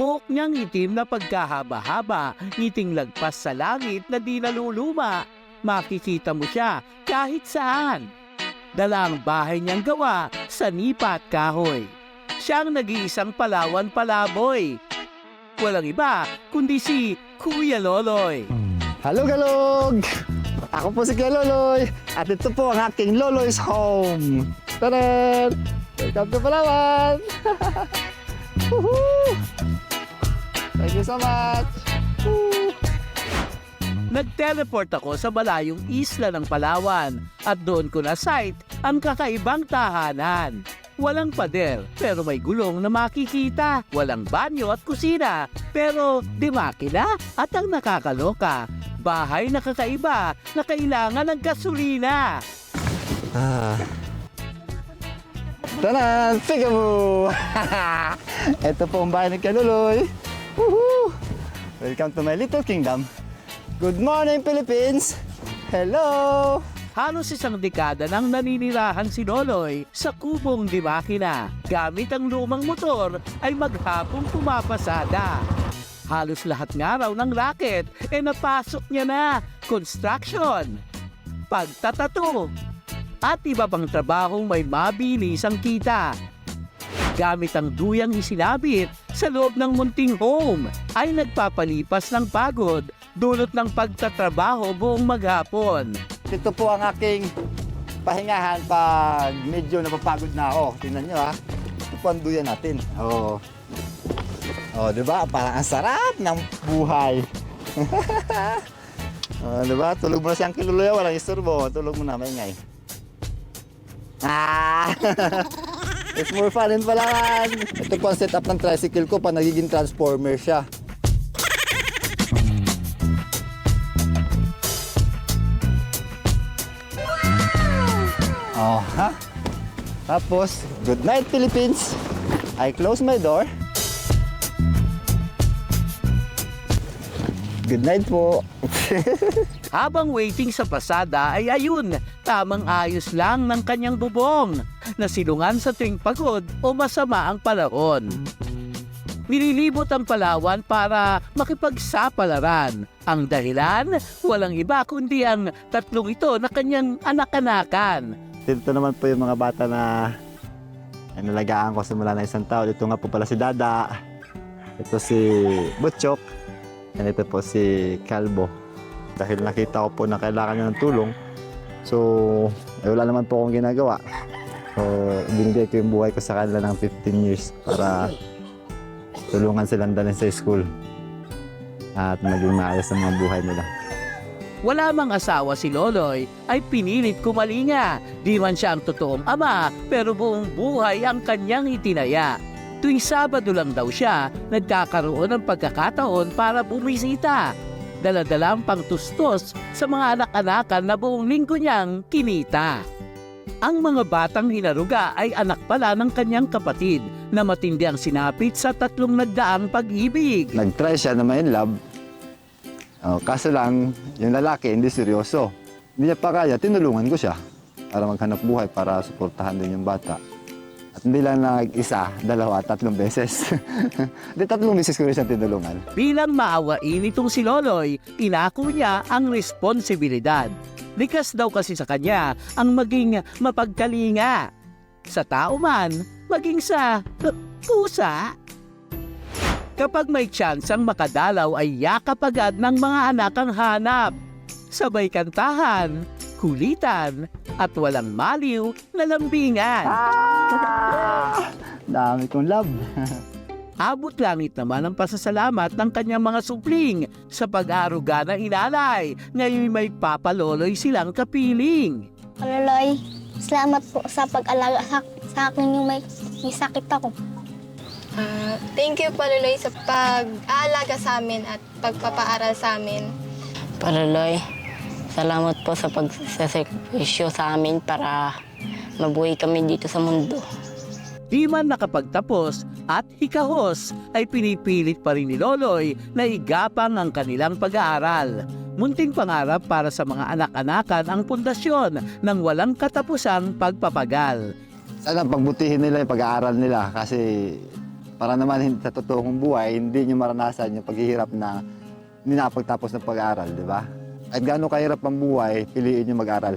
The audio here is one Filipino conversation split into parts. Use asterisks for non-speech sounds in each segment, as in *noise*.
Buhok niyang itim na pagkahaba-haba, ngiting lagpas sa langit na di naluluma. Makikita mo siya kahit saan. Dala ang bahay niyang gawa sa nipa at kahoy. Siya ang nag-iisang Palawan Palaboy. Walang iba kundi si Kuya Loloy. Halo Galog! Ako po si Kuya Loloy at ito po ang aking Loloy's Home. Taran! Welcome to Palawan! *laughs* You so much! Woo! Nag-teleport ako sa malayong isla ng Palawan at doon ko na sight ang kakaibang tahanan. Walang pader pero may gulong na makikita. Walang banyo at kusina pero di makina at ang nakakaloka. Bahay na kakaiba na kailangan ng gasolina. Ah. Tanan! Peekaboo! *laughs* ito po ang bahay ng Kuya Loloy. Woohoo! Welcome to my little kingdom. Good morning, Philippines! Hello! Halos isang dekada nang naninirahan si Loloy sa kubong di makina. Gamit ang lumang motor ay maghapong pumapasada. Halos lahat nga raw ng racket e napasok niya na. Construction, pagtatato, at iba pang trabahong may mabilis ang kita. Gamit ang duyang isinabit sa loob ng munting home ay nagpapalipas ng pagod dulot ng pagtatrabaho buong maghapon. Ito po ang aking pahingahan pag medyo napapagod na ako. Tingnan nyo ha. Ito po ang duyan natin. Oo. Oh. di ba? Parang ang sarap ng buhay. *laughs* oh, di ba? Tulog mo na siyang kiluluya, walang isturbo. Tulog mo na, maingay. Ah! *laughs* It's more fun in Palawan. Ito po ang setup ng tricycle ko pa nagiging transformer siya. Oh, ha? Tapos, good night Philippines. I close my door. Good night po. *laughs* Habang waiting sa pasada ay ayun, tamang ayos lang ng kanyang bubong, nasilungan sa tuwing pagod o masama ang panahon. Nililibot ang Palawan para makipagsapalaran. Ang dahilan, walang iba kundi ang tatlong ito na kanyang anak-anakan. Dito naman po yung mga bata na ay nalagaan ko simula na isang taon. Ito nga po pala si Dada. Ito si Butchok. And ito po si Calbo. Dahil nakita ko po na kailangan niya ng tulong. So, eh, wala naman po akong ginagawa. So, binigay ko yung buhay ko sa kanila ng 15 years para tulungan silang dalhin sa school at maging maayos ang mga buhay nila. Wala mang asawa si Loloy ay pinilit kumalinga. Di man siya ang totoong ama pero buong buhay ang kanyang itinaya. Tuwing Sabado lang daw siya, nagkakaroon ng pagkakataon para bumisita. Daladala ang pangtustos sa mga anak-anakan na buong linggo niyang kinita. Ang mga batang hinaruga ay anak pala ng kanyang kapatid na matindi ang sinapit sa tatlong nagdaang pag-ibig. nag-try siya na may love. Oh, kaso lang, yung lalaki hindi seryoso. Hindi niya pa kaya, tinulungan ko siya para maghanap buhay, para suportahan din yung bata. Hindi lang nag-isa, dalawa, tatlong beses. *laughs* Hindi, tatlong beses ko rin siya tinulungan. Bilang maawain itong si Loloy, inako niya ang responsibilidad. Likas daw kasi sa kanya ang maging mapagkalinga. Sa tao man, maging sa uh, pusa. Kapag may tsansang makadalaw ay yakap agad ng mga anak ang hanap. Sabay kantahan, kulitan, at walang maliw na lambingan. Dami kong love. *laughs* Abot langit naman ang pasasalamat ng kanyang mga supling sa pag-aaruga ng inalay. Ngayon may papaloloy silang kapiling. Loloy, salamat po sa pag-alaga sa, sa akin yung may, may sakit ako. Ah, thank you, Paluloy, sa pag-aalaga sa amin at pagpapaaral sa amin. Paluloy, salamat po sa pagsasekwisyo sa amin para mabuhay kami dito sa mundo. Di man nakapagtapos at hikahos ay pinipilit pa rin ni Loloy na igapang ang kanilang pag-aaral. Munting pangarap para sa mga anak-anakan ang pundasyon ng walang katapusang pagpapagal. Sana pagbutihin nila yung pag-aaral nila kasi Para naman hindi sa totoong buhay, hindi nyo maranasan yung paghihirap na hindi nakapagtapos ng pag-aaral, di ba? At gaano kahirap ang buhay, piliin nyo mag-aral.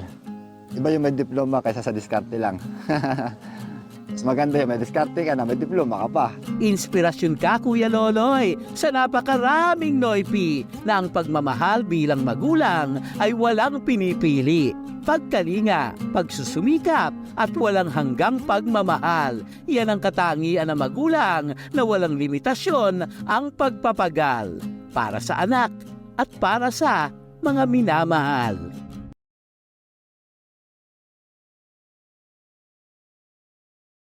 Iba yung may diploma kaysa sa diskarte lang. *laughs* Mas maganda yung may diskarte ka na, may diploma ka pa. Inspirasyon ka, Kuya Loloy, sa napakaraming Noipi na ang pagmamahal bilang magulang ay walang pinipili. Pagkalinga, pagsusumikap, at walang hanggang pagmamahal. Yan ang katangian ng magulang na walang limitasyon ang pagpapagal para sa anak at para sa mga minamahal.